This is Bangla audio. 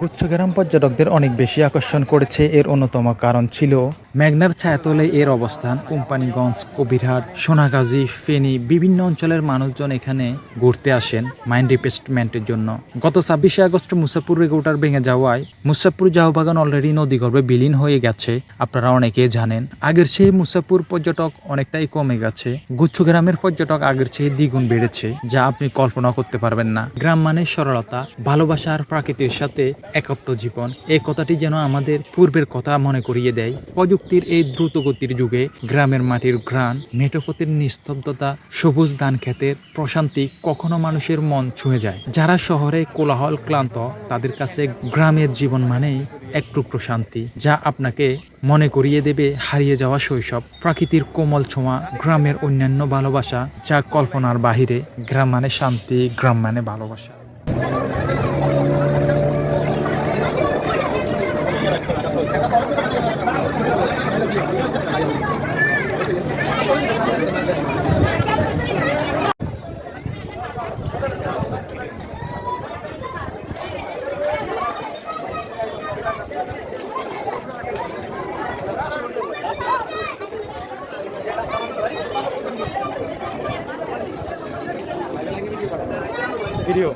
গুচ্ছগ্রাম পর্যটকদের অনেক বেশি আকর্ষণ করেছে। এর অন্যতম কারণ ছিল মেঘনার ছায়াতলে এর অবস্থান কোম্পানিগঞ্জ, কবিরহাট, সোনাগাজী, ফেনী, বিভিন্ন অঞ্চলের মানুষজন এখানে ঘুরতে আসেন মাইন্ড রিপ্লেসমেন্টের জন্য। গত ছাব্বিশে আগস্ট মুসাফুর রেগুটার ভেঙে যাওয়ায় মুসাফুর জাহবাগান অলরেডি নদীগর্ভে বিলীন হয়ে গেছে, আপনারা অনেকে জানেন। আগের চেয়ে মুসাফুর পর্যটক অনেকটাই কমে গেছে। গুচ্ছ গ্রামের পর্যটক আগের চেয়ে দ্বিগুণ বেড়েছে, যা আপনি কল্পনা করতে পারবেন না। গ্রাম মানে সরলতা, ভালোবাসা আর প্রাকৃতির সাথে একত্ব জীবন। এই কথাটি যেন আমাদের পূর্বের কথা মনে করিয়ে দেয়। প্রযুক্তির এই দ্রুত গতির যুগে গ্রামের মাটির ঘ্রাণ মেঠোপতির নিস্তব্ধতা, সবুজ ধান ক্ষেতের প্রশান্তি কখনো মানুষের মন ছুঁয়ে যায়। যারা শহরে কোলাহল ক্লান্ত, তাদের কাছে গ্রামের জীবন মানেই এক টুকরো শান্তি যা আপনাকে মনে করিয়ে দেবে হারিয়ে যাওয়া শৈশব, প্রাকৃতির কোমল ছোঁয়া, গ্রামের অন্যান্য ভালোবাসা, যা কল্পনার বাহিরে গ্রাম মানে শান্তি, গ্রাম মানে ভালোবাসা। Viril.